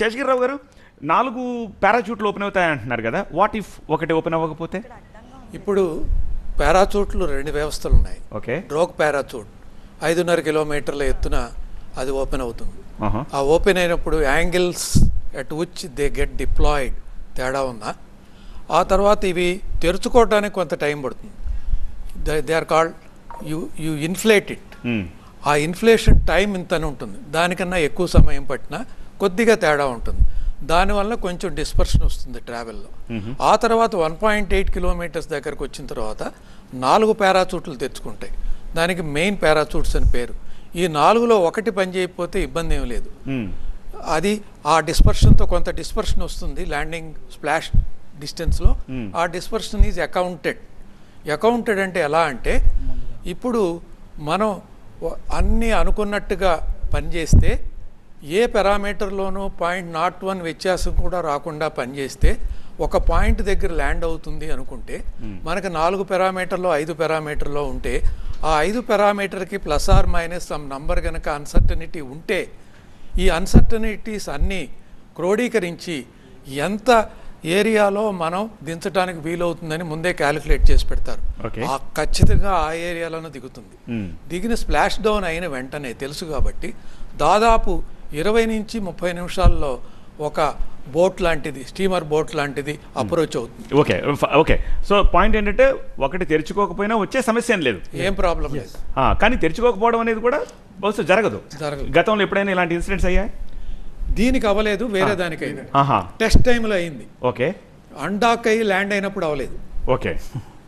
శేషగిరిరావు గారు నాలుగు పారాచూట్లు ఓపెన్ అవుతాయి అంటున్నారు కదా. వాట్ ఇఫ్ ఒకటి ఓపెన్ అవ్వకపోతే? ఇప్పుడు పారాచూట్లు రెండు వ్యవస్థలు ఉన్నాయి ఓకే రోక్ పారాచూట్ ఐదున్నర కిలోమీటర్ల ఎత్తున అది ఓపెన్ అవుతుంది. ఆహా. ఆ ఓపెన్ అయినప్పుడు angles at which they get deployed తేడా ఉందా? ఆ తర్వాత ఇవి తెరుచుకోవడానికి కొంత టైం పడుతుంది. They are called you you inflate it. ఆ ఇన్ఫ్లేషన్ టైం ఇంతనే ఉంటుంది. దానికన్నా ఎక్కువ సమయం పట్టినా కొద్దిగా తేడా ఉంటుంది. దానివల్ల కొంచెం డిస్పర్షన్ వస్తుంది ట్రావెల్లో ఆ తర్వాత వన్ పాయింట్ ఎయిట్ కిలోమీటర్స్ దగ్గరకు వచ్చిన తర్వాత నాలుగు పారాచూట్లు తెచ్చుకుంటాయి. దానికి మెయిన్ పారాచూట్స్ అని పేరు. ఈ నాలుగులో ఒకటి పని చేయకపోతే ఇబ్బంది ఏం లేదు. అది ఆ డిస్పర్షన్తో కొంత డిస్పర్షన్ వస్తుంది ల్యాండింగ్ స్ప్లాష్ డిస్టెన్స్లో ఆ డిస్పర్షన్ ఈజ్ అకౌంటెడ్ అకౌంటెడ్ అంటే ఎలా అంటే ఇప్పుడు మనం అన్నీ అనుకున్నట్టుగా పనిచేస్తే ఏ పారామీటర్లోనూ పాయింట్ నాట్ వన్ వ్యత్యాసం కూడా రాకుండా పనిచేస్తే ఒక పాయింట్ దగ్గర ల్యాండ్ అవుతుంది అనుకుంటే మనకు నాలుగు పారామీటర్లో ఐదు పారామీటర్లో ఉంటే ఆ ఐదు పారామీటర్కి plus or minus some number కనుక అన్సర్టనిటీ ఉంటే ఈ అన్సర్టనిటీస్ అన్నీ క్రోడీకరించి ఎంత ఏరియాలో మనం దించడానికి వీలవుతుందని ముందే క్యాలిక్యులేట్ చేసి పెడతారు. ఆ ఖచ్చితంగా ఆ ఏరియాలోనే దిగుతుంది. దిగిన స్ప్లాష్ డౌన్ అయిన వెంటనే తెలుసు కాబట్టి దాదాపు ఇరవై నుంచి ముప్పై నిమిషాల్లో ఒక బోట్ లాంటిది స్టీమర్ బోట్ లాంటిది అప్రోచ్ అవుతుంది. ఓకే ఫ- ఓకే. సో పాయింట్ ఏంటంటే ఒకటి తెరుచుకోకపోయినా వచ్చే సమస్య ఏం లేదు. ఏం ప్రాబ్లం లేదు. ఆ, కానీ తెరుచుకోకపోవడం అనేది కూడా బహుశా జరగదు. జరగదు. గతంలో ఎప్పుడైనా ఇలాంటి ఇన్సిడెంట్స్ అయ్యాయి? దీనికి అవ్వలేదు వేరే దానికి అయింది ఆహా. టెస్ట్ టైంలో అయింది. ఓకే. అండాక్ అయ్యి ల్యాండ్ అయినప్పుడు అవ్వలేదు. ఓకే.